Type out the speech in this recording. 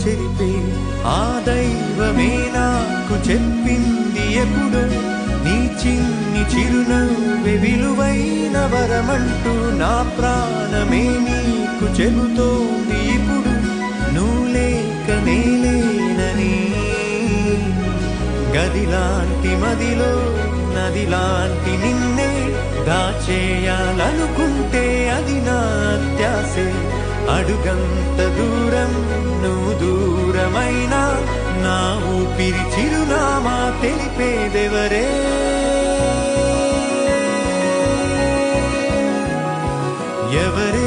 చెరిపే ఆ దైవమే నాకు చెప్పింది ఎప్పుడు. నీ చిన్ని చిరునవ్వే విలువైన వరమంటూ నా ప్రాణమే నీకు చెబుతోంది ఇప్పుడు. నువ్వు లేక నేలేనని. గదిలాంటి మదిలో నదిలాంటి నిన్నే దాచేయాలనుకుంటే అది నా అత్యాసే అడుగంత దూరం నా ఊపిరి చిరునామా తెలిపేదెవరే ఎవరే